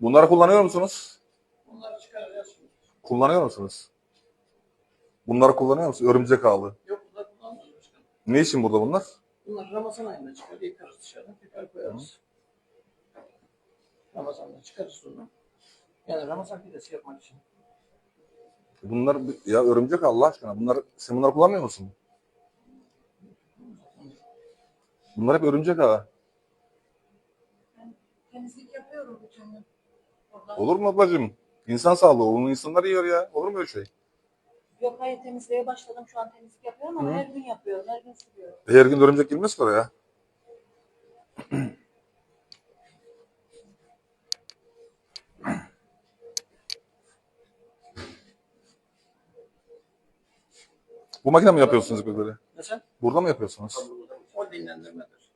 Bunları kullanıyor musunuz? Onları çıkaracağız. Kullanıyor musunuz? Bunları kullanıyor musunuz? Örümcek ağlı. Yok bunlar kullanmıyoruz başkanım. Ne için burada bunlar? Bunlar Ramazan ayında çıkar, yıkarız dışarıdan, tekrar koyarız. Ramazan'da çıkarız bunu. Yani Ramazan pidesi yapmak için. Bunlar ya örümcek Allah aşkına. Bunlar sen bunları kullanmıyor musun? Bunlar hep örümcek ağı. Temizlik yapıyorum bütün gün. Orada. Olur mu ablacığım? İnsan sağlığı. Onu insanlar yiyor ya. Olur mu öyle şey? Yok hayır temizliğe başladım. Şu an temizlik yapıyorum ama Hı. her gün yapıyorum. Her gün siliyorum. Her gün örümcek girmez ki oraya. Bu makine mi yapıyorsunuz böyle? Mesela Burada mı yapıyorsunuz? o dinlendirmedir.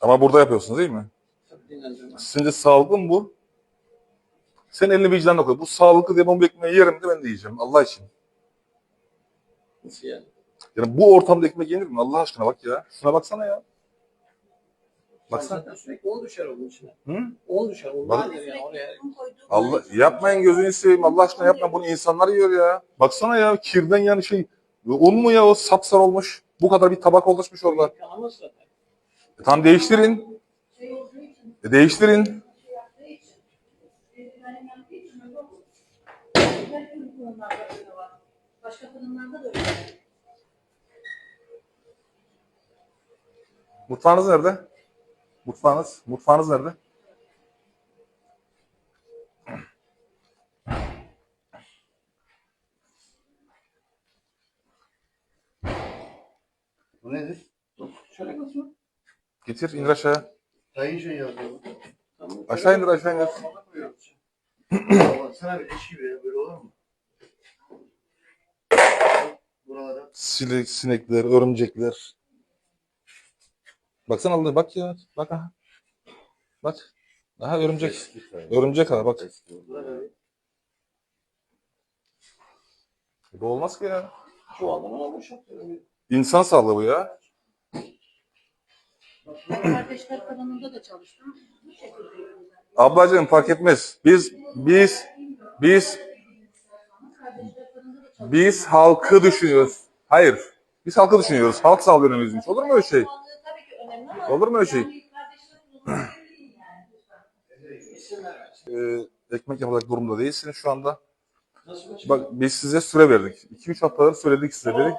Ama burada yapıyorsunuz değil mi? Tabii dinlendirme. Sizce mı bu? Sen elini vicdanına koy. Bu sağlıklı diye ben bu ekmeği yerim de ben de yiyeceğim. Allah için. Nasıl yani? Yani bu ortamda ekmek yenir mi? Allah aşkına bak ya. Şuna baksana ya. Baksana. Zaten sürekli un düşer onun içine. Hı? Un düşer. Un Bak- yani oraya? Allah yapmayın gözünü seveyim. Allah aşkına yapma. Bunu insanlar yiyor ya. Baksana ya kirden yani şey. Un mu ya o sapsarı olmuş. Bu kadar bir tabak oluşmuş orada. Yıkanamaz zaten. E, tamam değiştirin. E, değiştirin. Şey yaptığı için, öyle olur. Her gün fırınlarda öyle var. Başka fırınlarda da öyle var. Mutfağınız nerede? Mutfağınız. Mutfağınız nerede? Bu nedir? Şöyle basma. Getir indir aşağıya. Dayı şey yazıyor. Tamam. Aşağı indir aşağı indir. Koyuyoruz. Baksana bir eş gibi ya, böyle olur mu? Buralara. Sinek, sinekler, örümcekler. Baksana Allah bak ya. Bak aha. Bak. Aha örümcek. Örümcek ha bak. buralara. Bu olmaz ki ya. Çuvaldan ona boşaltıyorum. İnsan sağlığı bu ya. Kardeşler fırınında da çalıştım. Bu şekilde yapıyorum. Ablacığım fark etmez. Biz biz biz biz halkı düşünüyoruz. Hayır. Biz halkı düşünüyoruz. Halk sağlığı önemli. Olur mu öyle şey? Olur mu öyle şey? Ee, ekmek yapacak durumda değilsiniz şu anda. Bak biz size süre verdik. 2-3 haftadır söyledik size dedik.